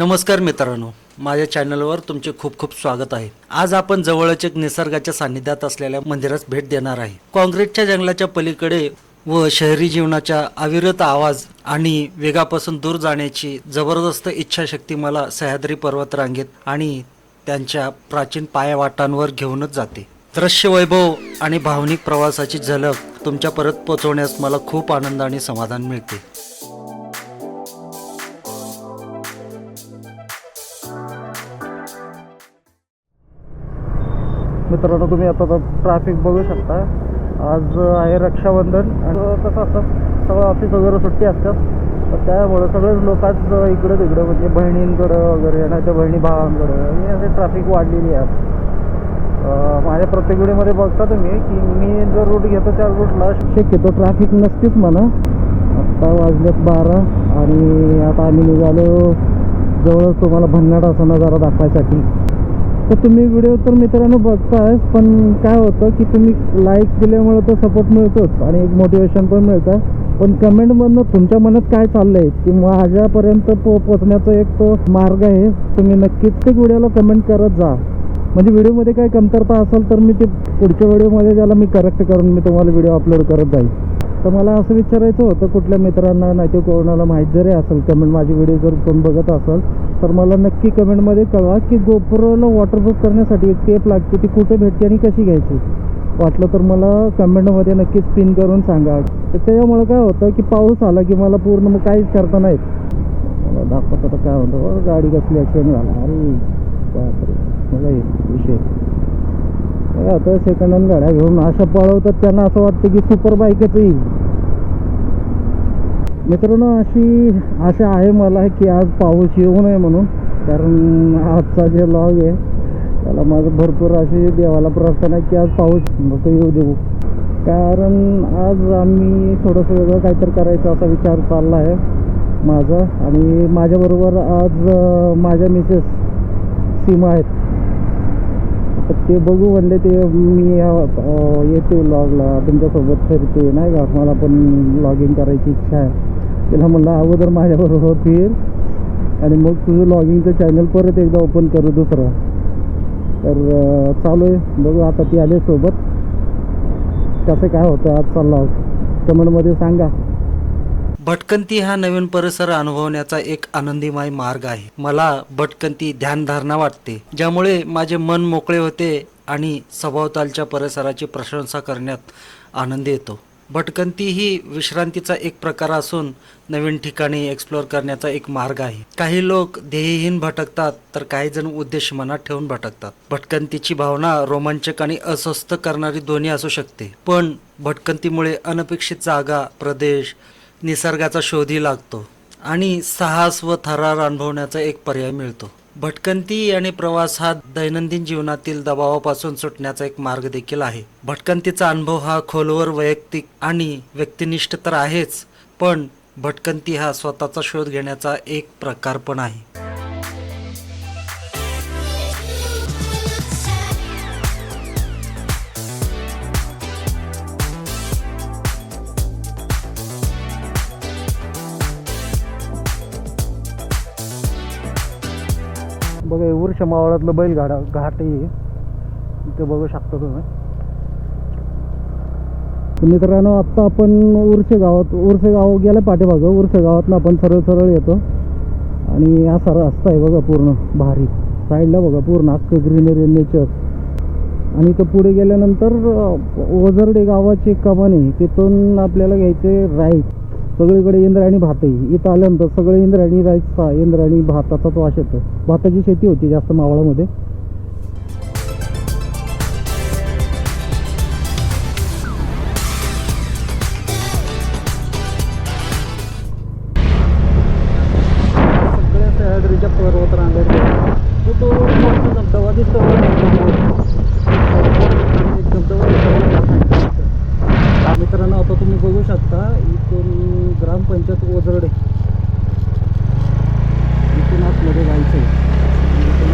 नमस्कार मित्रांनो. माझ्या चॅनलवर तुमचे खूप खूप स्वागत आहे. आज आपण जवळच एक निसर्गाच्या सान्निध्यात असलेल्या मंदिरास भेट देणार आहे. काँक्रीटच्या जंगलाच्या पलीकडे व शहरी जीवनाच्या अविरत आवाज आणि वेगापासून दूर जाण्याची जबरदस्त इच्छाशक्ती मला सह्याद्री पर्वत रांगेत आणि त्यांच्या प्राचीन पायावाटांवर घेऊनच जाते. दृश्य वैभव आणि भावनिक प्रवासाची झलक तुमच्या परत मला खूप आनंद आणि समाधान मिळते. मित्रांनो तुम्ही आता ट्रॅफिक बघू शकता. आज आहे रक्षाबंधन आणि कसं असतं. सगळं ऑफिस वगैरे सुट्टी असतात. तर त्यामुळं सगळेच लोक आज इकडं तिकडं म्हणजे बहिणींकडं वगैरे नाही तर बहिणी भावांकडं हे असे ट्रॅफिक वाढलेली आहे. माझ्या प्रत्येक व्हिडिओमध्ये बघता तुम्ही की मी जो रूट घेतो त्या रूटला शक्यतो ट्रॅफिक नसतेच म्हणा. आत्ता वाजलेत बारा आणि आता आम्ही निघालो जवळच तुम्हाला भन्नाट असा नजारा दाखवायसाठी. तर तुम्ही व्हिडिओ तर मित्रांनो बघताय पण काय होतं की तुम्ही लाईक दिल्यामुळे तर सपोर्ट मिळतोच आणि एक मोटिवेशन पण मिळतं पण कमेंटमधनं तुमच्या मनात काय चाललंय की माझ्यापर्यंत पो पोचण्याचा एक तो मार्ग आहे. तुम्ही नक्कीच ते व्हिडिओला कमेंट करत जा. म्हणजे व्हिडिओमध्ये काही कमतरता असेल तर मी ते पुढच्या व्हिडिओमध्ये त्याला मी करेक्ट करून मी तुम्हाला व्हिडिओ अपलोड करत जाईल. तर मला असं विचारायचं होतं कुठल्या मित्रांना नाही ते कोणाला माहीत जरी असेल कमेंट माझी व्हिडिओ जर कोण बघत असेल तर मला नक्की कमेंटमध्ये कळवा की गोप्रोला वॉटरप्रूफ करण्यासाठी एक टेप लागते ती कुठे भेटते आणि कशी घ्यायची? वाटलं तर मला कमेंटमध्ये नक्कीच पिन करून सांगा. तर त्याच्यामुळं काय होतं की पाऊस आला की मला पूर्ण मग काहीच करता नाहीत मला दाखवत काय होतं गाडी कसली ॲक्सिडेंट झाला. अरे बापरे मला एक विषय. आता सेकंड हँड गाड्या घेऊन अशा पळवतात त्यांना असं वाटतं की सुपर बाईकच येईल मित्रांनो अशी आशा आहे मला की आज पाऊस येऊ नये म्हणून कारण आजचा जे लॉग आहे त्याला माझं भरपूर अशी देवाला प्रार्थना आहे की आज पाऊस नको येऊ देऊ. कारण आज आम्ही थोडंसं वेगळं काहीतरी करायचं असा विचार चालला आहे माझा. आणि माझ्याबरोबर आज माझ्या मिसेस सीमा आहेत. ते बघू म्हणले ते मी येते व्लॉगला तुमच्यासोबत फिरते नाही का? मला पण लॉगिंग करायची इच्छा आहे. तिला म्हणलं अगोदर माझ्याबरोबर फिर आणि मग तुझं लॉगिंगचं चॅनल परत एकदा ओपन करू दुसरं. तर चालू आहे. बघू आता ती आले सोबत. कसं काय होतं आज लॉग कमेंटमध्ये सांगा. भटकंती हा नवीन परिसर अनुभवण्याचा एक आनंदीमय मार्ग आहे. मला भटकंती ध्यानधारणा वाटते ज्यामुळे माझे मन मोकळे होते आणि सभोवतालच्या परिसराची प्रशंसा करण्यात आनंद येतो. भटकंती ही विश्रांतीचा एक प्रकार असून नवीन ठिकाणी एक्सप्लोअर करण्याचा एक मार्ग आहे. काही लोक ध्येयहीन भटकतात तर काही जण उद्देश मनात ठेवून भटकतात. भटकंतीची भावना रोमांचक आणि अस्वस्थ करणारी दोन्ही असू शकते पण भटकंतीमुळे अनपेक्षित जागा प्रदेश निसर्गाचा शोधही लागतो आणि साहस व थरार अनुभवण्याचा एक पर्याय मिळतो. भटकंती आणि प्रवास हा दैनंदिन जीवनातील दबावापासून सुटण्याचा एक मार्ग देखील आहे. भटकंतीचा अनुभव हा खोलवर वैयक्तिक आणि व्यक्तिनिष्ठ तर आहेच पण भटकंती हा स्वतःचा शोध घेण्याचा एक प्रकार पण आहे. बघा वृक्ष मावळातलं बैलगाडा घाट आहे इथे बघू शकता तुम्ही. मित्रांनो आत्ता आपण उर्से गावात उर्से गाव गेलं पाठीमागं उर्से गावातनं आपण सरळ सरळ येतो. आणि असा रस्ता आहे बघा पूर्ण भारी. साईडला बघा पूर्ण अख्खं ग्रीनरी नेचर आणि इथं पुढे गेल्यानंतर ओझरडे गावाची एक कमान आहे तिथून आपल्याला घ्यायचे राईट. सगळीकडे इंद्रायणी भातही. इथं आल्यानंतर सगळे इंद्रायणी राईस इंद्रायणी भाताचाच वास येतो भाताची शेती होती जास्त मावळामध्ये. Bye-bye.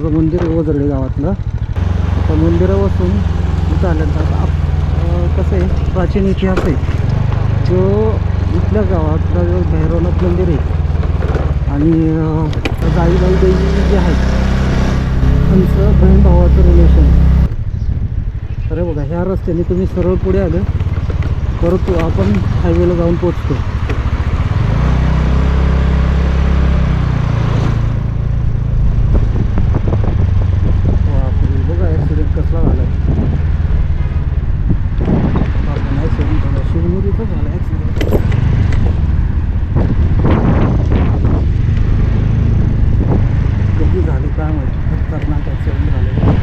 भैरवनाथाचं मंदिर आहे गावातलं. आता मंदिरापासून इथं आल्यानंतर आता आप- कसं आहे प्राचीन इतिहास आहे. जो इथल्या गावातला जो भैरवनाथ मंदिर आहे आणि जाईबाई देवी जे आहेत त्यांचं बहीण भावाचं रिलेशन अरे बघा ह्या रस्त्याने तुम्ही सरळ पुढे आलं परत आपण हायवेला जाऊन पोचतो बापरे, बघा ॲक्सिडेंट कसला झाला ॲक्सिडेंट झाला शिवमुरीचा झाला ॲक्सिडेंट कधी झाले काय माहिती खतरनाक ॲक्सिडेंट झाले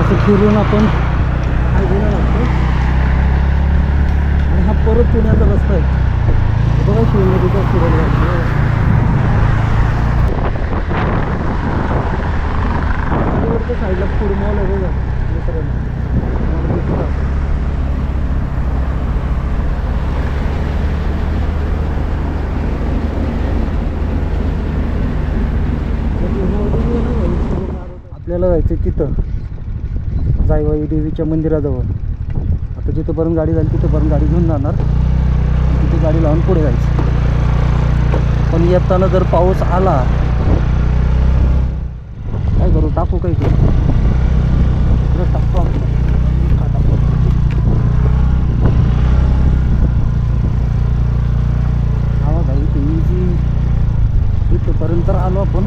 असं फिरून आपण हायवेला लागतो आणि हा परत पुण्याचा रस्ता आहे हे बघा शिवनदीचा फिरायला लागतो वरच्या साईडला फूड मॉल आहे बघा दुसऱ्याला आपल्याला जायचं तिथं. जायवाई देवीच्या मंदिराजवळ. आता जिथंपर्यंत गाडी जाईल तिथंपर्यंत गाडी घेऊन जाणार. तिथे गाडी लावून पुढे जायचं. पण येताना जर पाऊस आला काय करू टाकू काय करू इकडं टाकतो आपण. हा, टाकू. हा बघा इथंपर्यंत तर आलो आपण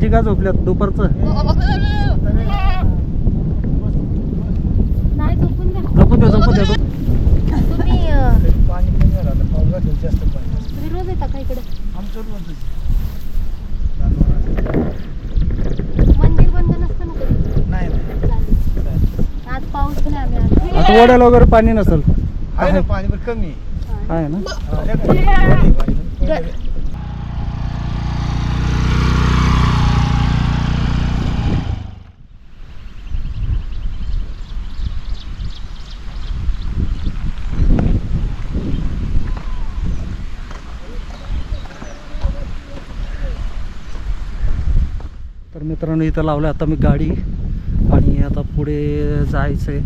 आजी का झोपल्यात? दुपारचं. नाही झोपून द्या. झोपू द्या झोपू द्या झोप- तुम्ही अं, तुम्ही रोज येता का इकडे? मंदिर बंद नसतं ना कधी? चालेल. आज पाऊस पण आहे आम्ही आज. आता ओढ्याला वगैरे पाणी नसेल. आहे ना पाणी पण कमी आहे. ना? तर मित्रांनो इथं लावलं. आता मी गाडी आणि आता पुढे जायचं आहे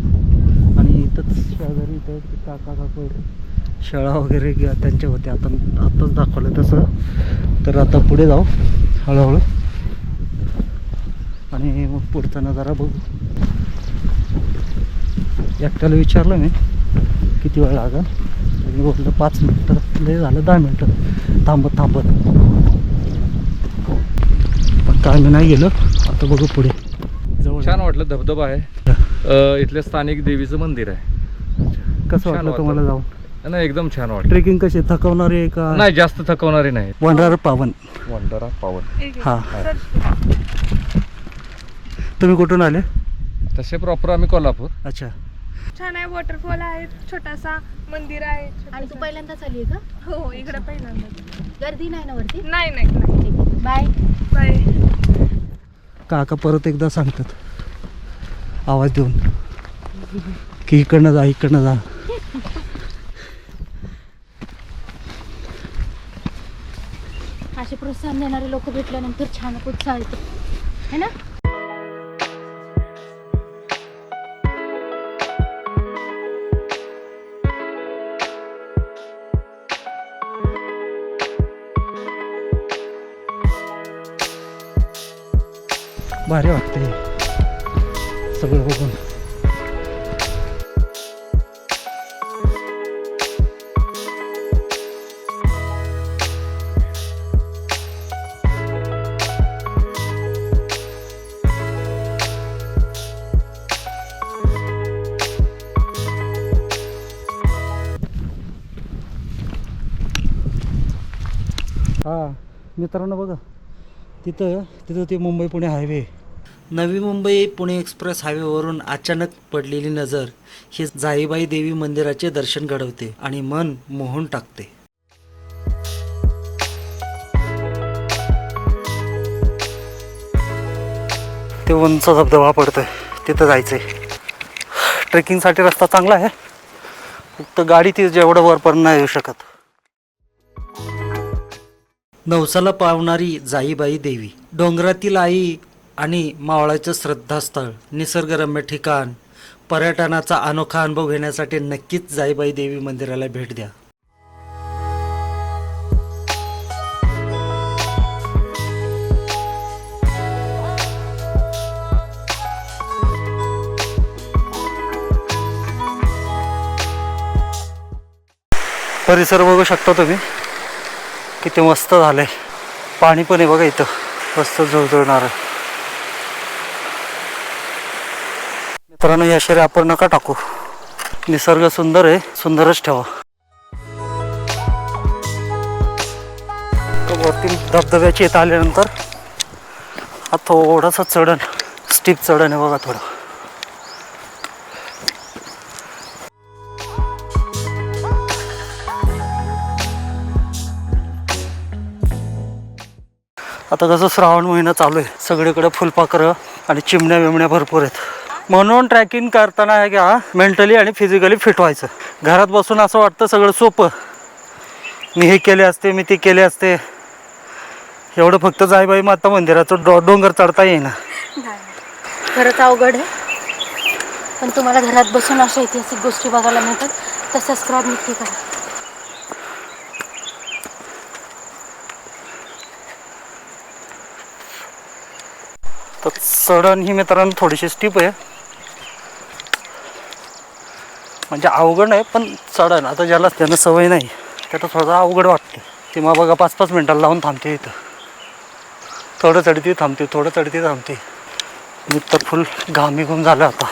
आणि इथंच शेजारी इथं काका काकू शाळा वगैरे गे- त्यांच्या होत्या. आता आत्ताच दाखवलं तसं. तर आता पुढे जाऊ हळूहळू. आणि मग पुढचा नजारा बघू. एकट्याला विचारलं मी किती वेळ लागेल? बोललं पाच मिनटं. लय झालं दहा मिनटं. थांबत थांबत. काय मी नाही गेलो. आता बघू पुढे. जवळ. छान वाटलं धबधबा आहे. इथल्या स्थानिक देवीचं मंदिर आहे. कसं वाटलं तुम्हाला. जाऊन? नाही एकदम छान वाटलं. ट्रेकिंग कशी? थकवणारी आहे का? नाही जास्त थकवणारे नाही. वनरार पावन. वंडरा पावन. हा. तुम्ही कुठून आले? तसे प्रॉपर आम्ही कोल्हापूर. अच्छा. छान आहे वॉटरफॉल आहे छोटासा मंदिर आहे आणि तू पहिल्यांदाच आली आहे का? हो इकडे पहिल्यांदा गर्दी नाही ना वरती? नाही नाही बाय बाय काका परत एकदा सांगतात. आवाज देऊन. की इकडनं जा इकडनं जा. असे प्रोत्साहन देणारे लोक भेटल्यानंतर छान उत्साह येतो. है ना? भारी वाटते सगळं बघून. हा मित्रांनो बघा तिथं तिथं ते मुंबई पुणे हायवे. नवी मुंबई पुणे एक्सप्रेस हायवेवरून अचानक पडलेली नजर ही जाईबाई देवी मंदिराचे दर्शन घडवते आणि मन मोहून टाकते. ते उंच धबधबा पडतोय. तिथं जायचंय. ट्रेकिंगसाठी रस्ता चांगला आहे. फक्त गाडी ती जेवढं वरपर्यंत नाही येऊ शकत. नवसाला पावणारी जाईबाई देवी. डोंगरातील आई आणि मावळाचं श्रद्धास्थळ निसर्गरम्य ठिकाण. पर्यटनाचा अनोखा अनुभव घेण्यासाठी नक्कीच जाईबाई देवी मंदिराला भेट द्या. परिसर बघू शकता तुम्ही. किती मस्त झालंय. पाणी पण आहे बघा इथं. मस्त जुळजुळणार मित्रांनो या शरीर आपण नका टाकू. निसर्ग सुंदर आहे सुंदरच ठेवा. तर वरती धबधब्याची इथं आल्यानंतर हा थोडासा चढण स्टीप चढण आहे बघा थोडं. आता कसं श्रावण महिना चालू आहे सगळीकडे फुलपाखरं आणि चिमण्या बिमण्या भरपूर आहेत. म्हणून ट्रॅकिंग करताना आहे की मेंटली आणि फिजिकली फिट व्हायचं. घरात बसून असं वाटतं सगळं सोपं. मी हे केले असते मी ते केले असते. एवढं फक्त जाईबाई माता मंदिराचं डो डोंगर चढता येईना. खरंच अवघड आहे. पण तुम्हाला घरात बसून अशा ऐतिहासिक गोष्टी बघायला मिळतात तर सबस्क्राईब नक्की करा. तर चढण ही मित्रांनो थोडीशी स्टीप आहे. म्हणजे अवघड नाही पण चढण आता ज्याला त्यांना सवय नाही त्याला थोडं अवघड वाटते ती मग बघा पाच पाच मिनटाला लावून थांबते इथं. थोडं चढती थांबते थोडं चढती थांबते. मी तर फुल घाम निघून झालं आता.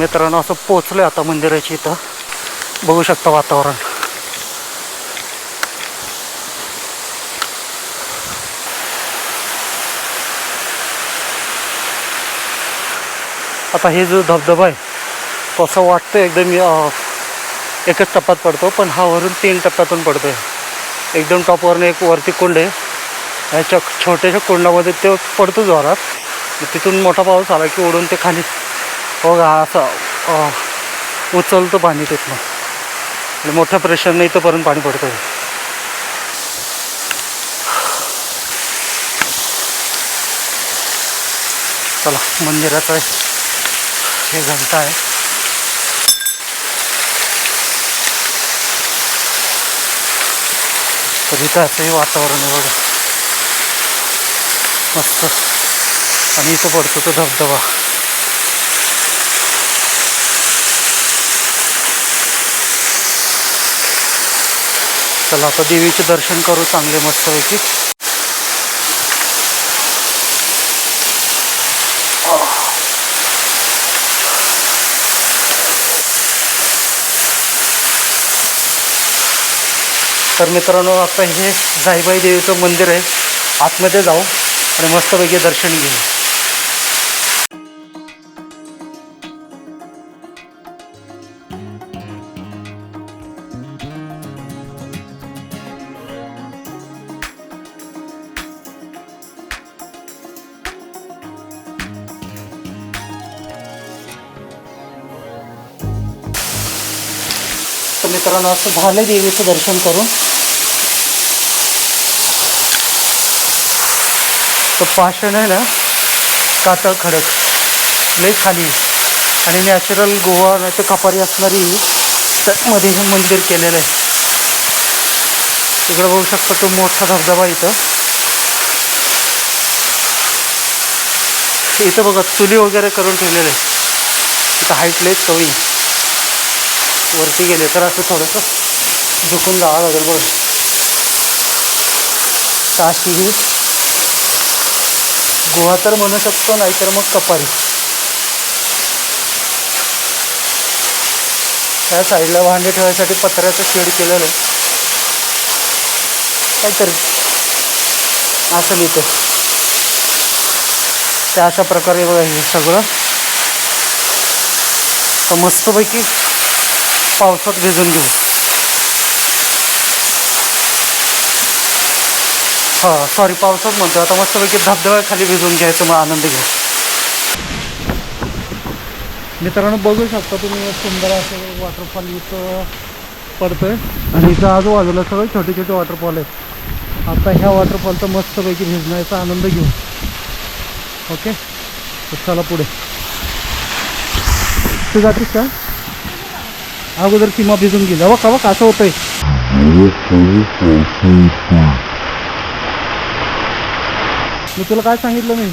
मित्रांनो असं पोचलं आता मंदिराची इथं. बघू शकता वातावरण. आता हे जो धबधबा आहे तो असं वाटतं एकदम एकच टप्प्यात पडतो पण हा वरून तीन टप्प्यातून पडतो आहे एकदम टॉपवरनं एक वरती कुंड आहे. ह्याच्या छोट्याशा कुंडामध्ये ते पडतो जोरात. तिथून मोठा पाऊस आला की उडून ते खाली हो असं उचलतं पाणी तिथनं. आणि मोठ्या प्रेशरनं इथंपर्यंत पाणी पडतं. चला मंदिराचं हे घंटा आहे. तर इथं असंही वातावरण आहे बघा. मस्त. आणि इथं पडतो तो धबधबा. चला आता देवीचे दर्शन करू चांगले मस्तपैकी. तर मित्रांनो आता हे जाईबाई देवीचं मंदिर आहे. आतमध्ये जाऊ आणि मस्तपैकी दर्शन घेऊ. असं झालं देवीचं दर्शन करून. तर पाषण आहे ना कातळ खडक. लई खाली आणि नॅचरल गोवा नाही तर कपारी असणारी मध्ये हे मंदिर केलेलं आहे. तिकडं बघू शकता तो मोठा धबधबा इथं. इथं बघा चुली वगैरे करून ठेवलेलं आहे इथं हाईट लई कवी वरती गेले तर असं थोडंसं झुकून जावं लागेल बघ. काशी ही गोवा तर म्हणू शकतो नाहीतर मग कपारी. त्या साईडला भांडे ठेवायसाठी पत्र्याचं शेड केलेलं आहे. काहीतरी. असं इथं त्या अशा प्रकारे बघा हे सगळं. तर मस्तपैकी पावसात भिजून घेऊ. हा सॉरी पावसात म्हणतो. आता मस्तपैकी धबधब्याखाली भिजून घ्यायचं मग आनंद घेऊ मित्रांनो बघू शकता तुम्ही सुंदर असं वॉटरफॉल इथं पडतोय. आणि इथं आजूबाजूला सगळे छोटे छोटे वॉटरफॉल आहेत. आता ह्या वॉटरफॉलचा मस्तपैकी भिजण्याचा आनंद घेऊ. ओके चला पुढे. तू जातीस का अगोदर सीमा भिजून गेली. बघ का बघ असं होतंय. मी तुला काय सांगितलं मी?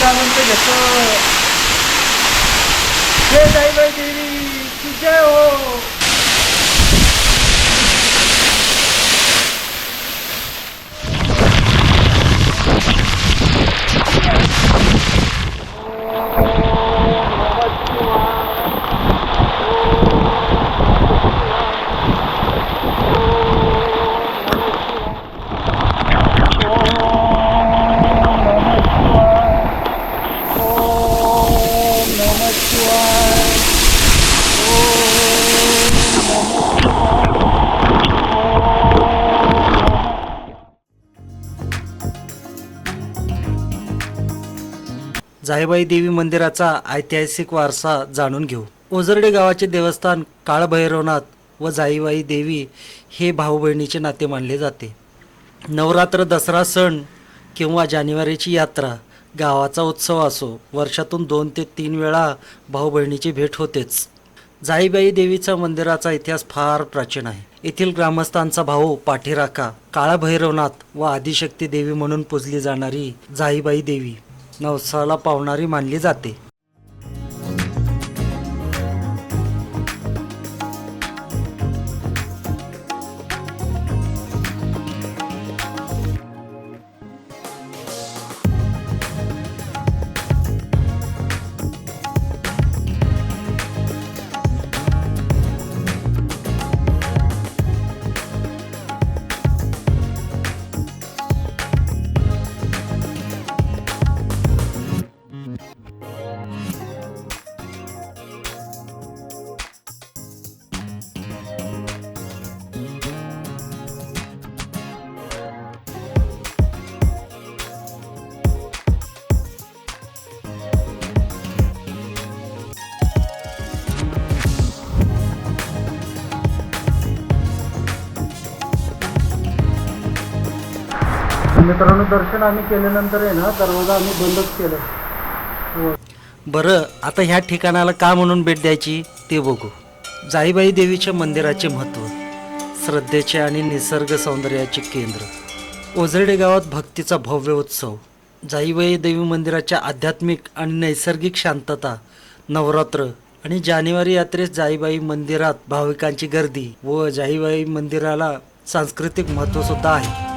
त्यातला पहिला जसं घेतो जय जाईबाई देवी मंदिराचा ऐतिहासिक वारसा जाणून घेऊ. ओझरडे गावाचे देवस्थान काळभैरवनाथ व जाईबाई देवी हे भाऊ बहिणीचे नाते मानले जाते. नवरात्र दसरा सण किंवा जानेवारीची यात्रा गावाचा उत्सव असो वर्षातून दोन ते तीन वेळा भाऊ बहिणीची भेट होतेच. जाईबाई देवीचा मंदिराचा इतिहास फार प्राचीन आहे. येथील ग्रामस्थांचा भाऊ पाठीराखा काळा भैरवनाथ व आदिशक्ती देवी म्हणून पूजली जाणारी जाईबाई देवी नवसाला पावणारी मानली जाते. मित्रांनो दर्शन आम्ही केल्यानंतर आहे ना दरवाजा आम्ही बंदच केलं. हो. बरं आता ह्या ठिकाणाला का म्हणून भेट द्यायची ते बघू. जाईबाई देवीच्या मंदिराचे महत्त्व श्रद्धेचे आणि निसर्ग सौंदर्याचे केंद्र ओझरडे गावात भक्तीचा भव्य उत्सव जाईबाई देवी मंदिराच्या आध्यात्मिक आणि नैसर्गिक शांतता नवरात्र आणि जानेवारी यात्रेस जाईबाई मंदिरात भाविकांची गर्दी व जाईबाई मंदिराला सांस्कृतिक महत्त्वसुद्धा आहे.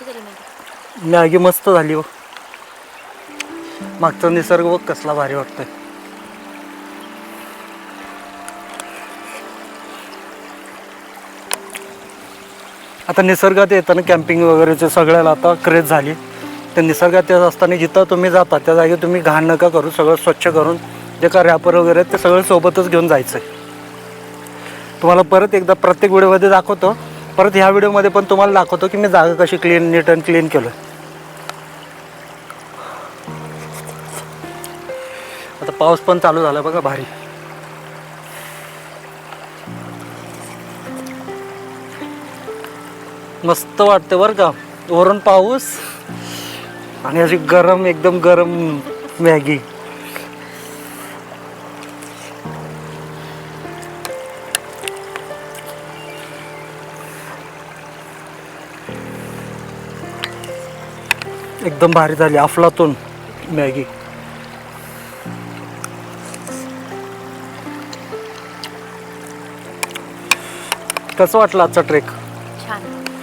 कशी मॅगी? मस्त झाली हो मागचा निसर्ग बघ कसला भारी वाटतोय. आता निसर्गात येताना कॅम्पिंग वगैरेचे सगळ्याला आता क्रेज झाली. तर निसर्गात येत असताना जिथं तुम्ही जाता त्या जागी तुम्ही घाण नका करू सगळं स्वच्छ करून जे का रॅपर वगैरे आहेत ते सगळं सोबतच घेऊन जायचं आहे तुम्हाला परत एकदा प्रत्येक व्हिडिओमध्ये दाखवतो. परत ह्या व्हिडिओमध्ये पण तुम्हाला दाखवतो की मी जागा कशी क्लीन नीट अँड क्लीन केलं आता पाऊस पण चालू झाला बघा भारी. मस्त वाटते बरं का. वरून पाऊस आणि अशी गरम एकदम गरम मॅगी. एकदम भारी झाली. अफलातून मॅगी. कसं वाटलं आजचा ट्रेक छान.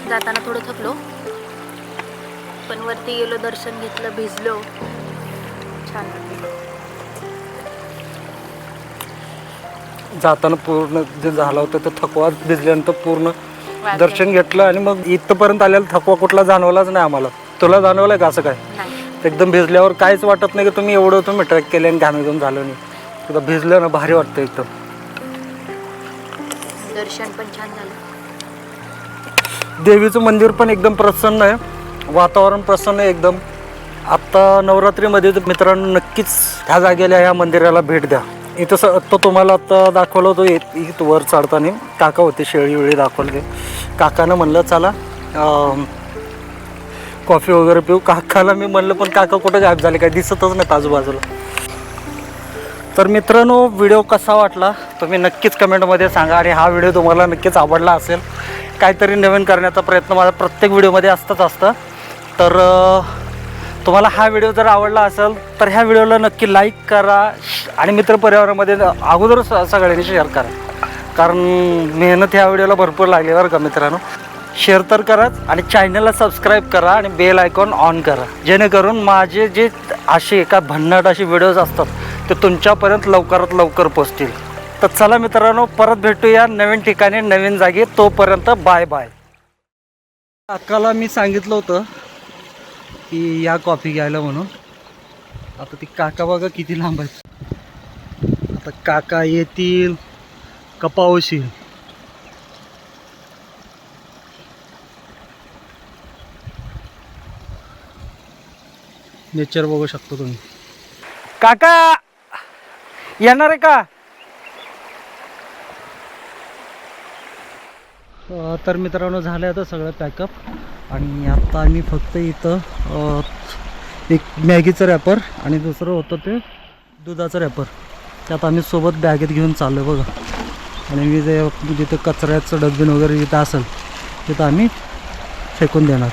जाताना थोडं थकलो. पण वरती गेलो दर्शन घेतलं भिजलो. छान जाताना पूर्ण जे झालं होतं ते थकवा भिजल्यानंतर पूर्ण. दर्शन घेतलं आणि मग इथपर्यंत आलेला थकवा कुठला जाणवलाच नाही आम्हाला. तुला जाणवलं का असं काय? नाही. एकदम भिजल्यावर काहीच वाटत नाही की तुम्ही एवढं तुम्ही ट्रेक केले आणि घाम घेऊन झालं नाही. तुला भिजलं ना भारी वाटतं एकदम. दर्शन पण छान झालं. देवीचं मंदिर पण एकदम प्रसन्न आहे. वातावरण प्रसन्न आहे एकदम. आत्ता नवरात्रीमध्ये तर मित्रांनो नक्कीच ह्या जागेला ह्या मंदिराला भेट द्या. इथं स तो तुम्हाला आत्ता दाखवलं होतो इथं इथं वर चढताना. काका होते शेळी वेळी दाखवले. काकानं म्हणलं चला अं, कॉफी वगैरे पिऊ. काकाला मी म्हणलं पण काका कुठं गायब झाले? काय दिसतच नाही आजूबाजूला. तर मित्रांनो व्हिडिओ कसा वाटला? तुम्ही नक्कीच कमेंटमध्ये सांगा आणि हा व्हिडिओ तुम्हाला नक्कीच आवडला असेल. काहीतरी नवीन करण्याचा प्रयत्न माझा प्रत्येक व्हिडिओमध्ये असतंच असतं. तर तुम्हाला हा व्हिडिओ जर आवडला असेल तर ह्या व्हिडिओला नक्की लाईक करा आणि मित्रपरिवारामध्ये अगोदर सगळ्यांनी शेअर करा. कारण मेहनत ह्या व्हिडिओला भरपूर लागली बरं का मित्रांनो. शेअर तर कराच आणि चॅनलला सबस्क्राईब करा आणि बेल आयकॉन ऑन करा. जेणेकरून माझे जे असे एका भन्नाट असे व्हिडिओज असतात ते तुमच्यापर्यंत लवकरात लवकर पोचतील. तर चला मित्रांनो परत भेटूया नवीन ठिकाणी नवीन जागी. तोपर्यंत बाय बाय अक्काला मी सांगितलं होतं की या कॉफी घ्यायला म्हणून. आता ती काका बघा किती लांब आहेत. आता काका येतील कपावशी नेचर बघू शकतो तुम्ही. काका येणार आहे का? तर मित्रांनो झालं आता सगळं पॅकअप आणि आता आम्ही फक्त इथं एक मॅगीचं रॅपर आणि दुसरं होतं ते दुधाचं रॅपर त्यात आम्ही सोबत बॅगेत घेऊन चाललो बघा. आणि मी जे जिथे कचऱ्याचं डस्टबिन वगैरे जिथं असेल तिथं आम्ही फेकून देणार.